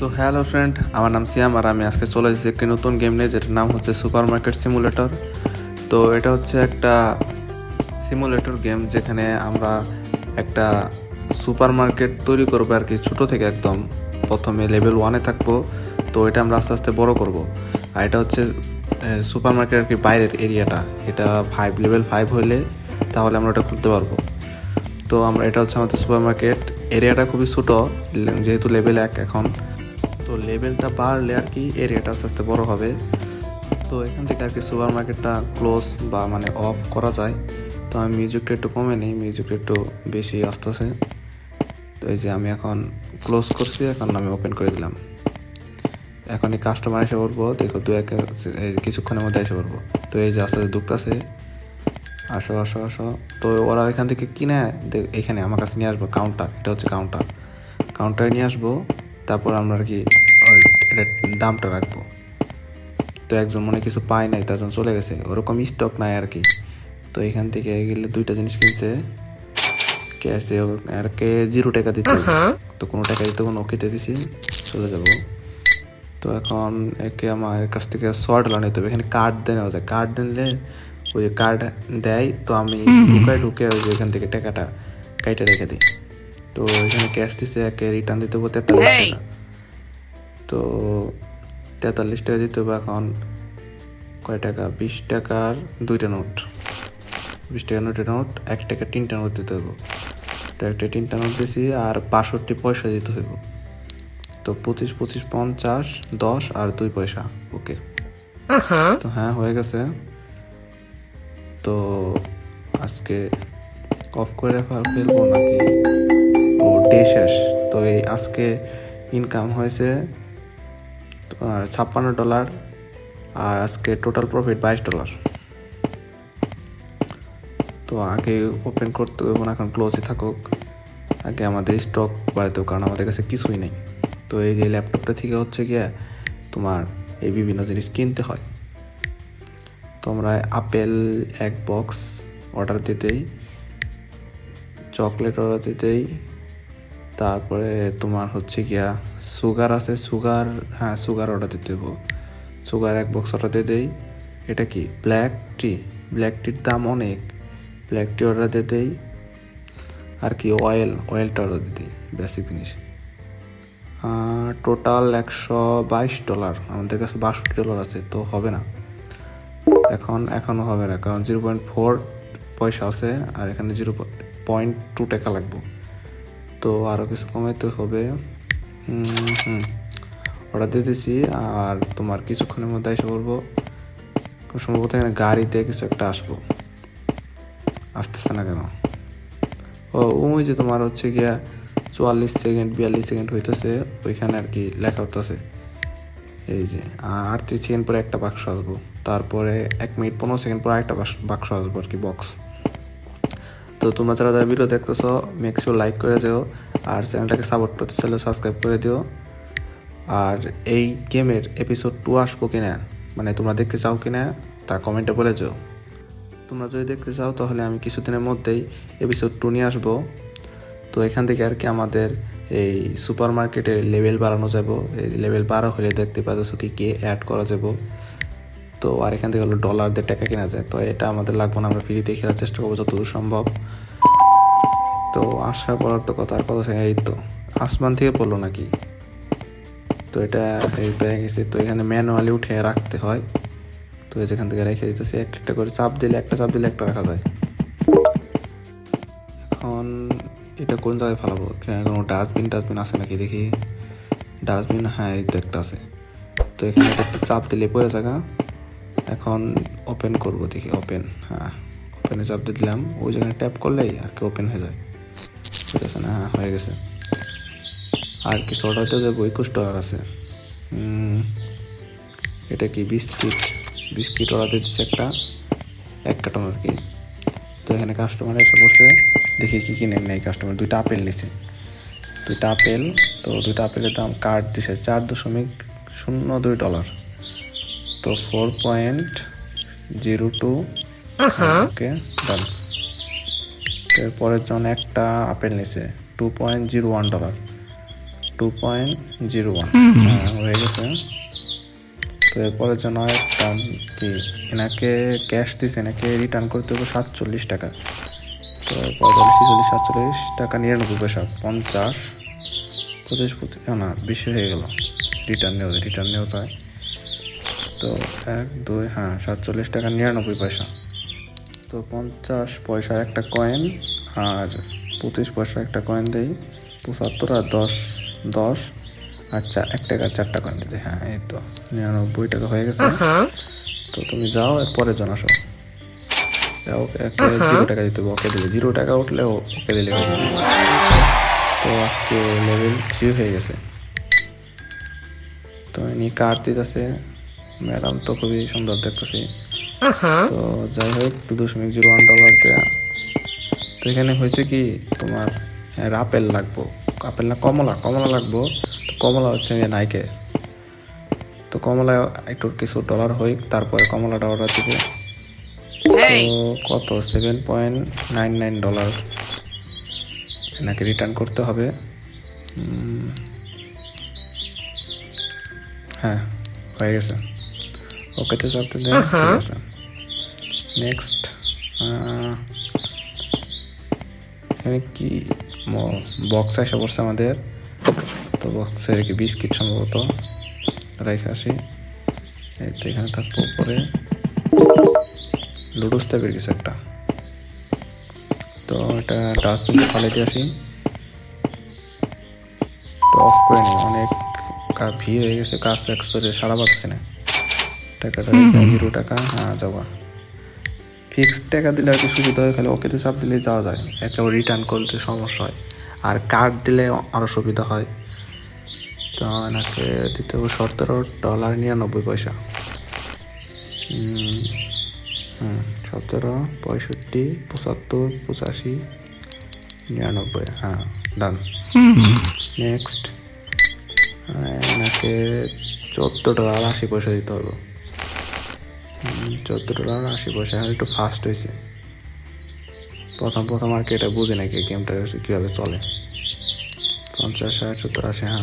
তো hello friend, আমার নাম সিয়াম আর আমি আজকে চলে এসেছি একটি নতুন গেম নিয়ে যেটার নাম হচ্ছে সুপার মার্কেট সিমুলেটর। তো এটা হচ্ছে একটা সিমুলেটর গেম যেখানে আমরা একটা সুপার মার্কেট তৈরি করব আর কি ছোটো থেকে একদম। প্রথমে লেভেল ওয়ানে থাকব, তো এটা আমরা আস্তে আস্তে বড় করব। আর এটা হচ্ছে সুপার মার্কেট আর কি বাইরের এরিয়াটা। এটা ফাইভ লেভেল ফাইভ হলে তাহলে আমরা ওটা খুলতে পারব। তো আমরা, এটা হচ্ছে আমাদের সুপার মার্কেট এরিয়াটা খুবই ছোটো, যেহেতু লেভেল এক এখন। তো লেভেলটা বাড়লে আর কি এরিয়াটা আস্তে আস্তে বড় হবে। তো এখান থেকে আর কি সুপার মার্কেটটা ক্লোজ বা মানে অফ করা যায়। তো আমি মিউজিকটা একটু কমে নিই মিউজিকটা একটু বেশি আসতেছে। তো এই যে আমি এখন ক্লোজ করছি, এখন আমি ওপেন করে দিলাম। এখন এই কাস্টমার এসে পড়ব দেখো দু এক কিছুক্ষণের মধ্যে এসে পড়ব তো এই যে আস্তে আস্তে ঢুকতেছে। আসো আসো আসো। তো ওরা এখান থেকে কিনে এখানে আমার কাছে নিয়ে আসব কাউন্টার এটা হচ্ছে কাউন্টার কাউন্টারে নিয়ে আসব, তারপর আমরা আর কি দামটা রাখব। তো একজন মনে কিছু পায় নাই তার জন্য চলে গেছে। ওরকম স্টক নাই আর কি। তো এখান থেকে গেলে দুইটা জিনিস কিনছে। ক্যাশে আর কে জিরো টাকা দিতে। তো কোনো টাকা দিতে কোনো ওকেতে দিছি চলে যাব। তো এখন একে আমার কাছ থেকে শর্ট লোন নিতে হবে। এখানে কার্ড দেয় নেওয়া যায়। কার্ড দিলে ওই যে কার্ড দেয় তো আমি ঢুকায় ঢুকে ওই যে এখান থেকে টাকাটা কাইটে রেখে দিই। তো এখানে ক্যাশ দিছে একে রিটার্ন দিতে হবে তেতাল্লিশ টাকা। তো তেতাল্লিশ টাকা দিতে হবে এখন। কয় টাকা? বিশ টাকার দুইটা নোট। বিশ টাকা নোটের নোট এক টাকা তিনটা নোট দিতে হবে। তো একটা তিনটা নোট দিয়েছি আর বাষট্টি পয়সা দিতে হইব। তো পঁচিশ পঁচিশ পঞ্চাশ দশ আর দুই পয়সা। ওকে। তো হ্যাঁ হয়ে গেছে। তো আজকে অফ করে ফেল- ফেলব নাকি? ও ডে শেষ। তো এই আজকে ইনকাম হয়েছে ছাপ্পান্ন ডলার আর আজকে টোটাল প্রফিট বাইশ ডলার। তো আগে ওপেন করতে হবে না, এখন ক্লোজই থাকুক। আগে আমাদের স্টক বাড়াতে হবে কারণ আমাদের কাছে কিছুই নেই। তো এই যে ল্যাপটপটা থেকে হচ্ছে গিয়ে তোমার এই বিভিন্ন জিনিস কিনতে হয়। তোমরা আপেল এক বক্স অর্ডার দিতেই চকলেট অর্ডার দিতেই তারপরে তোমার হচ্ছে গিয়া সুগার আছে, সুগার হ্যাঁ সুগার অর্ডার দিতে হব সুগার এক বক্স অর্ডার দিয়ে দেই। এটা কি? ব্ল্যাক টি ব্ল্যাক টির দাম অনেক। ব্ল্যাক টি অর্ডার দিয়ে দেই। আর কি? অয়েল অয়েলটা অর্ডার দিয়ে দিই বেসিক জিনিস। টোটাল একশো বাইশ ডলার আমাদের কাছে বাষট্টি ডলার আছে, তো হবে না। এখন এখনও হবে না, কারণ জিরো পয়েন্ট ফোর পয়সা আছে, আর এখানে জিরো পয়েন্ট টু টাকা লাগবে। তো আরও কিছু কমাইতে হবে। অর্ডার দিতেছি আর তোমার কিছুক্ষণের মধ্যে এসে বলব, খুব সম্ভবত এখানে গাড়িতে কিছু একটা আসব। আসতেছে না কেন? ও, ওই যে তোমার হচ্ছে গিয়া চুয়াল্লিশ সেকেন্ড বিয়াল্লিশ সেকেন্ড হইতেছে, ওইখানে আর কি লেখা হতেছে এই যে, আর ত্রিশ সেকেন্ড পরে একটা বাক্স আসব। তারপরে এক মিনিট পনেরো সেকেন্ড পরে একটা বাক্স- আসব আর কি বক্স তো তোমরা যারা যারা ভিডিও দেখতেছো মেক্সিও লাইক করে দিও আর চ্যানেলটাকে সাপোর্ট করতে চাইলে সাবস্ক্রাইব করে দিও। আর এই গেমের এপিসোড টু আসব কিনা মানে তোমরা দেখতে চাও কিনা, তা কমেন্টে বলে যাও তোমরা যদি দেখতে চাও, তাহলে আমি কিছুদিনের মধ্যেই এপিসোড টু নিয়ে আসব। তো এখান থেকে আর কি আমাদের এই সুপার মার্কেটে লেভেল বাড়ানো যাব। এই লেভেল বাড়া হলে দেখতে পাচ্ছ কি, কে অ্যাড করা যাব। তো আর এখান থেকে হলো ডলার দিয়ে টাকা কেনা যায়। তো এটা আমাদের লাগবে না, আমরা ফ্রিতে খেলার চেষ্টা করব যতদূর সম্ভব। তো আশা পড়ার তো কথা, আর কথা এই তো, আসমান থেকে পড়ল নাকি? তো এটা এই পেয়ে গেছি, তো এখানে ম্যানুয়ালি উঠে রাখতে হয়। তো যেখান থেকে রেখে দিতেছি, একটা একটা করে চাপ দিলে একটা, চাপ দিলে একটা রাখা যায়। এখন এটা কোন জায়গায় ফেলাবো? কোনো ডাস্টবিন টাস্টবিন আছে নাকি দেখি? ডাস্টবিন হ্যাঁ এই তো একটা আছে। তো এখানে একটা চাপ দিলে পড়ে জায়গা এখন ওপেন করব দেখি ওপেন হ্যাঁ ওপেনে চাপ দিয়ে দিলাম, ওই জায়গায় ট্যাপ করলেই আর কি ওপেন হয়ে যায়। ঠিক আছে না হ্যাঁ গেছে। আর কি অর্ডার দিয়ে যাব একুশ ডলার আছে। এটা কি বিস্কিট? বিস্কিট অর্ডার দিয়ে দিচ্ছে একটা এক কার্টন আর কি। তো এখানে কাস্টমার এসে বসে দেখি কি কিনে নেই কাস্টমার দুইটা আপেল নিছে। দুইটা আপেল তো দুইটা আপেলের দাম কার্ড দিছে চার দশমিক শূন্য দুই ডলার তো four point zero two okay done এরপরের জন একটা আপেল নিছে। Two point zero one dollar two point zero one হয়ে গেছে। তো এরপরের জন্য একটা কি, এনাকে ক্যাশ দিছে, এনাকে রিটার্ন করতে হবে সাতচল্লিশ টাকা। তো পঁয়তাল্লিশ ছেচল্লিশ, সাতচল্লিশ টাকা নিরানব্বই পয়সা, পঞ্চাশ, পঁচিশ পঁচিশ, না বেশি হয়ে গেল। রিটার্ন নেওয়া রিটার্ন নেওয়া যায়। তো এক, দুই হ্যাঁ সাতচল্লিশ টাকা নিরানব্বই পয়সা। তো পঞ্চাশ পয়সার একটা কয়েন আর পঁচিশ পয়সার একটা কয়েন দেই। পঁচাত্তর আর দশ দশ। আচ্ছা এক টাকা চারটা কয়েন দিতে হ্যাঁ এই তো। নিরানব্বই টাকা হয়ে গেছে। তো তুমি যাও এর পরে জন আসো। ওকে জিরো টাকা দিতে হবে ওকে দিলে। জিরো টাকা উঠলে ওকে দিলে হয়ে যাবে। তো আজকে লেভেল থ্রি হয়ে গেছে। তো ইনি কার্ড দিতেছে। ম্যাডাম তো খুবই সুন্দর দেখতেছি। তো যাই হোক দু দশমিক জিরো ওয়ান ডলার দেয়া। তো এখানে হয়েছে কি তোমার হ্যাঁ, আপেল লাগবো। আপেল না কমলা কমলা লাগবো। তো কমলা হচ্ছে নাইকে তো কমলা একটু কিছু ডলার হই তারপরে কমলাটা অর্ডার দিব। তো কত? Seven point nine nine dollar এনাকে রিটার্ন করতে হবে। হ্যাঁ হয়ে গেছে। ওকেতে চাপতে দেন ঠিক আছে। নেক্সট এখানে কি বক্স এসে পড়ছে আমাদের। তো বক্সের কি বিস্কিট সম্ভবত? রেখে আসি। এই তো এখানে থাকব পরে লুডুস টাইপের কিছু একটা। তো এটা ডাস্টবিনটা ফালে দিয়ে আসি। অফ করে নিই। অনেক কা- ভিড় হয়ে গেছে কাজ একসাথে সারা পাচ্ছে না। টাকাটা জিরো টাকা হ্যাঁ যাওয়া ফিক্সড টাকা দিলে আর কি সুবিধা হয় খালি ওকেতে চাপ দিলে যাওয়া যায়। একেবারে রিটার্ন করতে সমস্যা হয়। আর কার্ড দিলে আরও সুবিধা হয়। তো এনাকে দিতে হবে সতেরো ডলার নিরানব্বই পয়সা। হুম, হুম সতেরো পঁয়ষট্টি পঁচাত্তর পঁচাশি নিরানব্বই হ্যাঁ ডান নেক্সট এনাকে চোদ্দ ডলার আশি পয়সা দিতে হবে। চোদ্দ ডলার আশি পয়সা এখন একটু ফাস্ট হয়েছে প্রথম প্রথম আর কি এটা বুঝি নাকি গেমটা কীভাবে চলে। পঞ্চাশ ষাট সত্তর আশি হ্যাঁ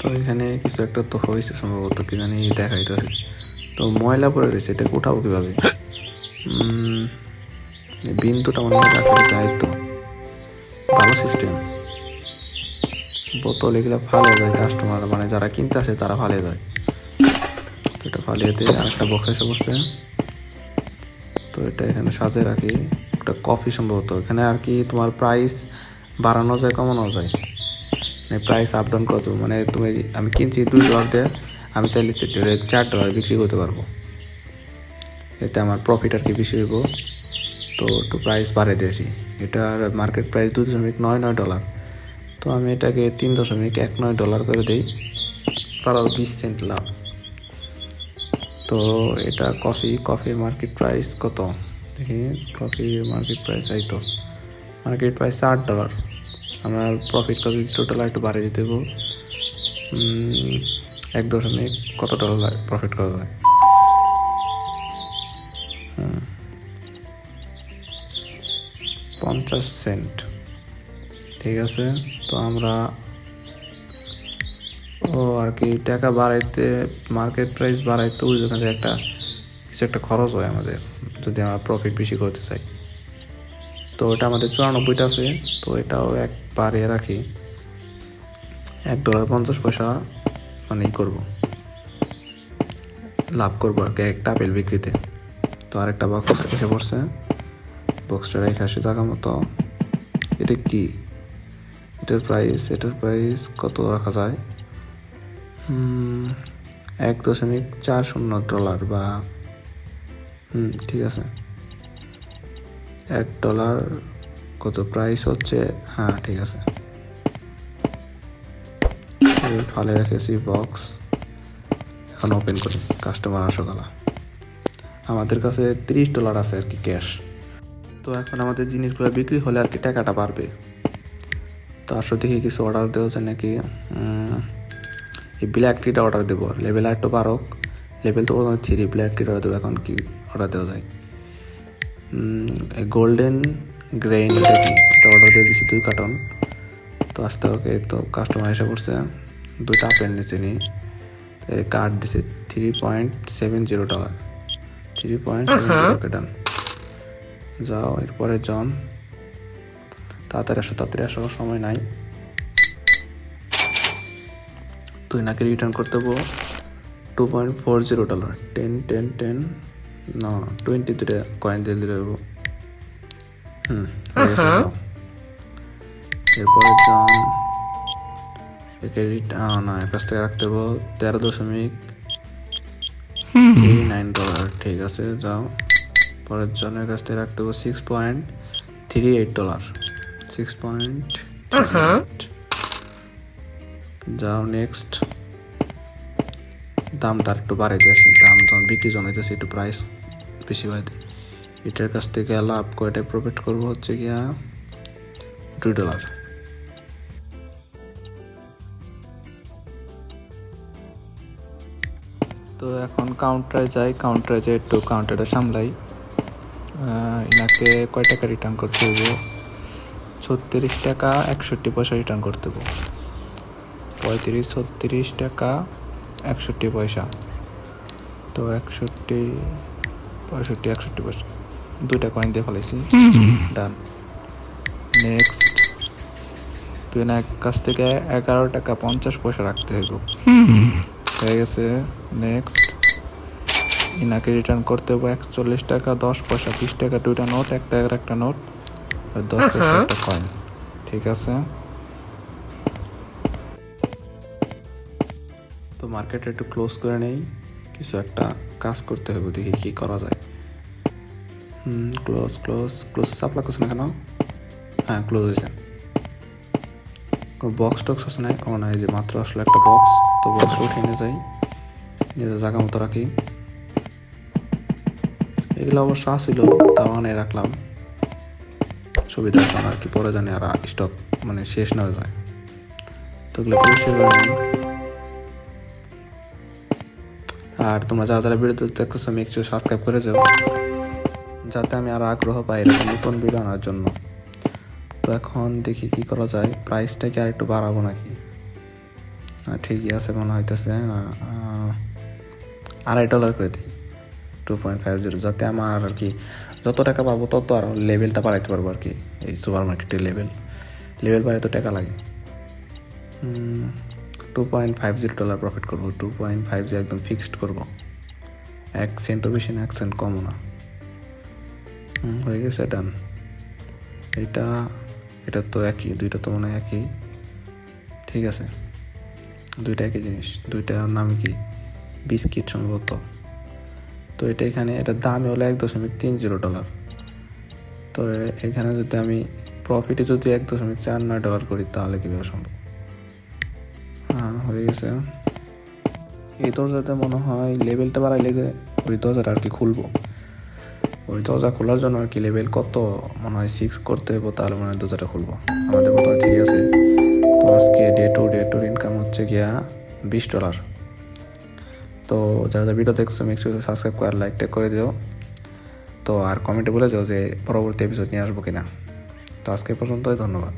তো এখানে কিছু একটা তো হয়েছে সম্ভবত কি জানি দেখাইতেছে। তো ময়লা পড়ে রয়েছে এটা উঠাবো কীভাবে? বিন্দুটা মনে হয় চাই তো ভালো সিস্টেম বোতল এগুলো ফালে যায় কাস্টমার মানে যারা কিনতে আসে তারা ফালে যায় তো এটা ফালিয়ে দিয়ে আরেকটা বক্স এসে বসছে তো এটা এখানে সাজিয়ে রাখি। একটা কফি সম্ভবত। এখানে আর কি তোমার প্রাইস বাড়ানো যায়, কমানো যায়। মানে প্রাইস আপ ডাউন কত মানে তুমি, আমি কিনছি দুই ডলার দিয়ে, আমি চাইলে চার ডলার বিক্রি করতে পারব। এতে আমার প্রফিট আর কি বেশি হইব। তো একটু প্রাইস বাড়িয়ে দিয়েছি। এটার মার্কেট প্রাইস দু দশমিক নয় নয় ডলার তো আমি এটাকে তিন দশমিক এক নয় ডলার করে দিই। তার বিশ সেন্ট লাভ। তো এটা কফি কফির মার্কেট প্রাইস কত? দেখি কফির মার্কেট প্রাইস এই তো। মার্কেট প্রাইস আট ডলার। আমরা প্রফিট কফি জিরো ডলার একটু বাড়িয়ে দিতে দেবো এক দশমিক কত ডলার লাগে প্রফিট করা যায়? হুম। পঞ্চাশ সেন্ট। ঠিক আছে? তো আমরা ও আর কি টাকা বাড়াইতে মার্কেট প্রাইস বাড়াইতে ওই দোকানে একটা, কিছু একটা খরচ হয় আমাদের, যদি আমরা প্রফিট বেশি করতে চাই। তো এটা আমাদের চুরানব্বইটা আছে, তো এটাও এক বাড়িয়ে রাখি। এক ডলার পঞ্চাশ পয়সা মানে করব। লাভ করব আর কি একটা আপেল বিক্রিতে। তো আরেকটা বক্স এসে পড়ছে। বক্সটা রেখে আসি জায়গা মতো। এটা কি? এটার প্রাইস এটার প্রাইস কত রাখা যায়? এক দশমিক চার শূন্য ডলার বা, হুম, ঠিক আছে। এক ডলার কত প্রাইস হচ্ছে? হ্যাঁ ঠিক আছে। ফালে রেখেছি বক্স এখন ওপেন করি কাস্টমার আসো গেলা আমাদের কাছে তিরিশ ডলার আছে আর কি ক্যাশ তো এখন আমাদের জিনিসগুলো বিক্রি হলে আর কি টাকাটা বাড়বে? তো আসলে দেখি কিছু অর্ডার দেওয়া যায় নাকি এই ব্ল্যাক টিটা অর্ডার দেবো। লেভেল একটু বারোক লেভেল তো প্রথমে থ্রি ব্ল্যাক টিটা অর্ডার দেবো এখন কি অর্ডার দেওয়া যায়? গোল্ডেন গ্রেইন দেখি এটা অর্ডার দিয়ে দিছি দুই কার্টন তো আস্তে ওকে তো কাস্টমার এসে পড়ছে দুইটা আপেল নিচে নি। কার্ড দিছে three point seven zero dollar three point seven zero done যাও এরপরে জন। তাড়াতাড়ি আসো তাড়াতাড়ি আসো সময় নাই। তুই নাকি রিটার্ন করতে হব। Two point four zero dollar ten ten ten না টোয়েন্টি দুটা কয়েন দিয়ে দিলে হুম এরপরে জন একে রিট- না এর কাছ থেকে রাখতে হব। তেরো দশমিক থ্রি নাইন ডলার ঠিক আছে যাও। পরের জনের কাছ থেকে রাখতে হব six point three eight dollar six point যাও নেক্সট দামটা একটু বাড়াইতে আসি। দাম যখন বিক্রি জমাইতেছি একটু প্রাইস বেশি বাড়াইতে। এটার কাছ থেকে লাভ কয়টায় প্রফিট করব হচ্ছে গিয়া? দুই ডলার তো এখন কাউন্টারে যাই কাউন্টারে যাই একটু কাউন্টারটা সামলাই। ইনাকে কয় টাকা রিটার্ন করতে হইব? ছত্রিশ টাকা একষট্টি পয়সা রিটার্ন করতে হইব পঁয়ত্রিশ, ছত্রিশ টাকা একষট্টি পয়সা। তো একষট্টি, পঁয়ষট্টি, একষট্টি পয়সা। দুইটা কয়েন দিয়ে ফেলেছি ডান নেক্সট তুই না এক কাছ থেকে এগারো টাকা পঞ্চাশ পয়সা রাখতে হইব। হয়ে গেছে। নেক্সট ইনাকে রিটার্ন করতে হবে একচল্লিশ টাকা, দশ পয়সা বিশ টাকা, দুইটা নোট এক টাকার একটা নোট আর দশ পয়সা একটা কয়েন ঠিক আছে? তো মার্কেটে একটু ক্লোজ করে নেই। কিছু একটা কাজ করতে হবে দেখি কি করা যায়। হুম ক্লোজ ক্লোজ ক্লোজ সাপ্লাই করছে না কেন? হ্যাঁ ক্লোজ হয়েছে। কোনো বক্স টক্স আছে না? কোনো নাই যে মাত্র আসলে একটা বক্স তো বক্স উঠিয়ে নিয়ে যাই। নিজের জায়গা মতো রাখি। এগুলো অবশ্য আসছিল তাও আনে রাখলাম। সুবিধা আছে আর কি পরে জানি আর স্টক মানে শেষ না হয়ে যায়। তো এগুলো আর তোমরা যারা যারা ভিডিও দেখতেছো আমি একটু সাবস্ক্রাইব করে যাও। যাতে আমি আরও আগ্রহ পাই এরকম নতুন ভিডিও আনার জন্য। তো এখন দেখি কি করা যায়। প্রাইসটাকে আর একটু বাড়াবো নাকি? আহ, ঠিকই আছে মনে হইতেছে না? আড়াই ডলার করে দিই। টু পয়েন্ট ফাইভ জিরো যাতে আমার আর কি যত টাকা পাবো, তত আর লেভেলটা বাড়াইতে পারব আর কি, এই সুপার মার্কেটের লেভেল লেভেল বাড়াইতে টাকা লাগে। Two point five zero dollar profit করব টু পয়েন্ট ফাইভ জিরো একদম ফিক্সড করব। এক সেন্টও বেশি না এক সেন্ট কমও না। হয়ে গেছে ডান এটা এটা তো একই, দুইটা তো মনে হয় একই। ঠিক আছে। দুইটা একই জিনিস, দুইটার নাম কি? বিস্কিট সম্ভবত। তো এটা এখানে এটার দামই হলো এক দশমিক তিন জিরো ডলার। তো এখানে যদি আমি প্রফিটে যদি এক দশমিক চার নয় ডলার করি, তাহলে কীভাবে সম্ভব? হ্যাঁ হয়ে গেছে। এই দরজাতে মনে হয় লেভেলটা বাড়াই লেগে ওই দরজাটা আর কি খুলবো। ওই দরজা খোলার জন্য আর কি লেভেল কত, মনে হয় সিক্স করতে হবে তাহলে মনে হয় দরজাটা খুলবো। আমাদের প্রথমে ঠিক আছে। তো আজকে ডে টু ডে টুর ইনকাম হচ্ছে গিয়া বিশ ডলার। তো যারা যারা ভিডিও দেখছ মেক সাবস্ক্রাইব করে লাইক করে দিও। তো আর কমেন্টে বলে যাও যে পরবর্তী এপিসোড নিয়ে আসব কিনা। তো আজকে পর্যন্তই, ধন্যবাদ।